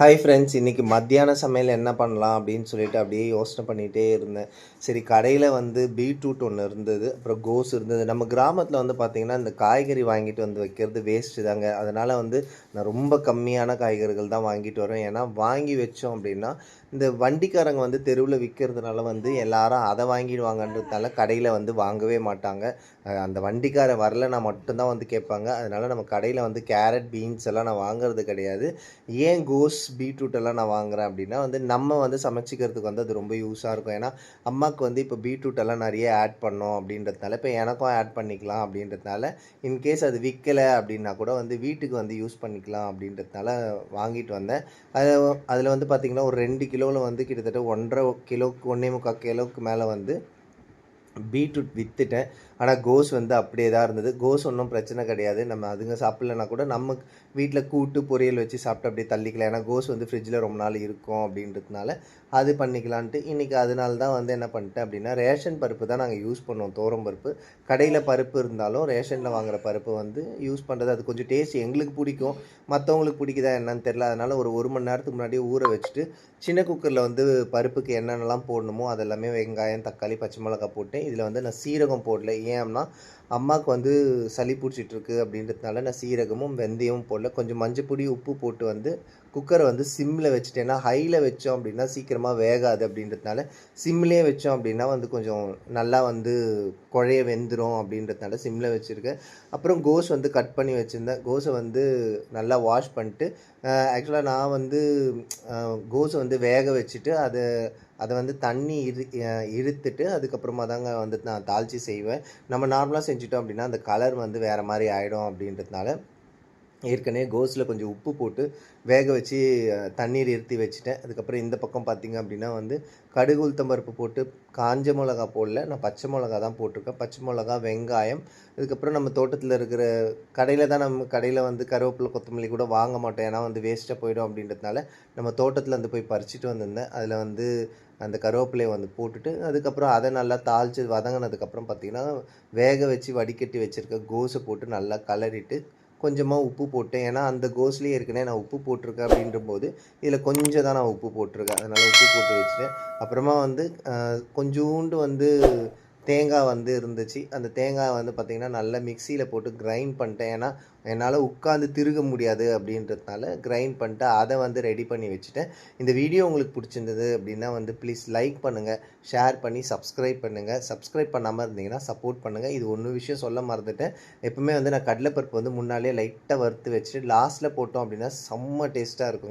Hi friends இன்றைக்கி மத்தியான சமையல் என்ன பண்ணலாம் அப்படின்னு சொல்லிட்டு அப்படியே யோசனை பண்ணிகிட்டே இருந்தேன். சரி கடையில் வந்து பீட்ரூட் ஒன்று இருந்தது அப்புறம் கோஸ் இருந்தது. நம்ம கிராமத்தில் வந்து பார்த்திங்கன்னா இந்த காய்கறி வாங்கிட்டு வந்து வைக்கிறது வேஸ்ட்டு தாங்க. அதனால் வந்து நான் ரொம்ப கம்மியான காய்கறிகள் தான் வாங்கிட்டு வரேன் ஏன்னா வாங்கி வச்சோம் அப்படின்னா இந்த வண்டிக்காரங்க வந்து தெருவில் விற்கிறதுனால வந்து எல்லாரும் அதை வாங்கிடுவாங்கன்றதுனால கடையில் வந்து வாங்கவே மாட்டாங்க. அந்த வண்டிக்காரன் வரலனா மட்டும்தான் வந்து கேட்பாங்க. அதனால் நம்ம கடையில் வந்து கேரட் பீன்ஸ் எல்லாம் நான் வாங்குறது கிடையாது. ஏன் கோஸ் பீட்ரூட் எல்லாம் நான் வாங்குறேன் அப்படின்னா வந்து நம்ம வந்து சமைச்சிக்கிறதுக்கு வந்து அது ரொம்ப யூஸாக இருக்கும். ஏன்னா அம்மாவுக்கு வந்து இப்போ பீட்ரூட் எல்லாம் நிறைய ஆட் பண்ணோம் அப்படின்றதுனால இப்போ எனக்கும் ஆட் பண்ணிக்கலாம் அப்படின்றதுனால இன்கேஸ் அது விற்கலை அப்படின்னா கூட வந்து வீட்டுக்கு வந்து யூஸ் பண்ணிக்கலாம் அப்படின்றதுனால வாங்கிட்டு வந்தேன். அது அதில் வந்து பார்த்திங்கன்னா ஒரு ரெண்டு கிலோவில் வந்து கிட்டத்தட்ட ஒன்றரை கிலோக்கு ஒன்றே முக்கால் கிலோவுக்கு மேலே வந்து பீட்ரூட் விற்றுட்டேன் ஆனால் கோஸ் வந்து அப்படியே தான் இருந்தது. கோஸ் ஒன்றும் பிரச்சனை கிடையாது. நம்ம அதுங்க சாப்பிட்லனா கூட நம்ம வீட்டில் கூட்டு பொரியல் வச்சு சாப்பிட்டு அப்படியே தள்ளிக்கலாம். ஏன்னா கோஸ் வந்து ஃப்ரிட்ஜில் ரொம்ப நாள் இருக்கும் அப்படின்றதுனால அது பண்ணிக்கலான்ட்டு இன்றைக்கி அதனால தான் வந்து என்ன பண்ணிட்டேன் அப்படின்னா ரேஷன் பருப்பு தான் நாங்கள் யூஸ் பண்ணுவோம் தோரம் பருப்பு. கடையில் பருப்பு இருந்தாலும் ரேஷனில் வாங்குகிற பருப்பு வந்து யூஸ் பண்ணுறது அது கொஞ்சம் டேஸ்ட் எங்களுக்கு பிடிக்கும். மற்றவங்களுக்கு பிடிக்குதா என்னன்னு தெரில அதனால் ஒரு ஒரு மணி நேரத்துக்கு முன்னாடியே ஊற வச்சுட்டு சின்ன குக்கரில் வந்து பருப்புக்கு என்னென்னலாம் போடணுமோ அதெல்லாமே வெங்காயம் தக்காளி பச்சை மிளகாய் போட்டு இதில் வந்து நான் சீரகம் போடல. ஏன் அப்படின்னா அம்மாவுக்கு வந்து சளி பிடிச்சிட்ருக்கு அப்படின்றதுனால நான் சீரகமும் வெந்தயமும் போடல. கொஞ்சம் மஞ்சப்பொடி உப்பு போட்டு வந்து குக்கரை வந்து சிம்மில் வச்சுட்டேன்னா ஹையில் வச்சோம் அப்படின்னா சீக்கிரமாக வேகாது அப்படின்றதுனால சிம்லேயே வச்சோம் அப்படின்னா வந்து கொஞ்சம் நல்லா வந்து குழைய வெந்துடும் அப்படின்றதுனால சிம்மில் வச்சுருக்கேன் அப்புறம் கோஸ் வந்து கட் பண்ணி வச்சுருந்தேன். கோஸை வந்து நல்லா வாஷ் பண்ணிட்டு ஆக்சுவலாக நான் வந்து கோஸை வந்து வேக வச்சுட்டு அதை அதை வந்து தண்ணி இரு அஹ் இழுத்துட்டு அதுக்கப்புறமா தாங்க வந்து நான் தாளித்து செய்வேன். நம்ம நார்மலாக செஞ்சுட்டோம் அப்படின்னா அந்த கலர் வந்து வேறு மாதிரி ஆகிடும் அப்படின்றதுனால ஏற்கனவே கோஸில் கொஞ்சம் உப்பு போட்டு வேக வச்சு தண்ணீர் இருத்தி வச்சுட்டேன். அதுக்கப்புறம் இந்த பக்கம் பார்த்திங்க அப்படின்னா வந்து கடுகு உளுத்தம்பருப்பு போட்டு காஞ்ச மிளகா போடல. நான் பச்சை மிளகா தான் போட்டிருக்கேன். பச்சை மிளகா வெங்காயம். அதுக்கப்புறம் நம்ம தோட்டத்தில் இருக்கிற கடையில் தான் நம்ம கடையில் வந்து கருவேப்பிலை கொத்தமல்லி கூட வாங்க மாட்டோம். ஏன்னா வந்து வேஸ்ட்டாக போயிடும் அப்படின்றதுனால நம்ம தோட்டத்தில் வந்து போய் பறிச்சுட்டு வந்திருந்தேன். அதில் வந்து அந்த கருவேப்பிலையை வந்து போட்டுட்டு அதுக்கப்புறம் அதை நல்லா தாளித்து வதங்கினதுக்கப்புறம் பார்த்திங்கன்னா வேக வச்சு வடிகட்டி வச்சுருக்க கோஸை போட்டு நல்லா கலரிட்டு கொஞ்சமாக உப்பு போட்டேன். ஏன்னா அந்த கோஸ்லேயே ஏற்கனவே நான் உப்பு போட்டிருக்கேன் அப்படின்ற போது இதில் கொஞ்சம் தான் நான் உப்பு போட்டிருக்கேன். அதனால் உப்பு போட்டு வச்சுட்டேன். அப்புறமா வந்து கொஞ்சோண்டு கொஞ்சூண்டு வந்து தேங்காய் வந்து இருந்துச்சு. அந்த தேங்காய் வந்து பார்த்திங்கன்னா நல்லா மிக்சியில் போட்டு கிரைண்ட் பண்ணிட்டேன். ஏன்னா என்னால் உட்காந்து திருக முடியாது அப்படின்றதுனால கிரைண்ட் பண்ணிட்டு அதை வந்து ரெடி பண்ணி வச்சுட்டேன். இந்த வீடியோ உங்களுக்கு பிடிச்சிருந்தது அப்படின்னா வந்து ப்ளீஸ் லைக் பண்ணுங்கள் ஷேர் பண்ணி சப்ஸ்கிரைப் பண்ணுங்கள் சப்ஸ்கிரைப் பண்ணாமல் இருந்தீங்கன்னா சப்போர்ட் பண்ணுங்கள் இது ஒன்று விஷயம் சொல்ல மறந்துட்டேன். எப்பவுமே வந்து நான் கடலைப்பருப்பு வந்து முன்னாலே லைட்டாக வறுத்து வச்சுட்டு லாஸ்ட்டில் போட்டோம் அப்படின்னா செம்ம டேஸ்ட்டாக இருக்குங்க.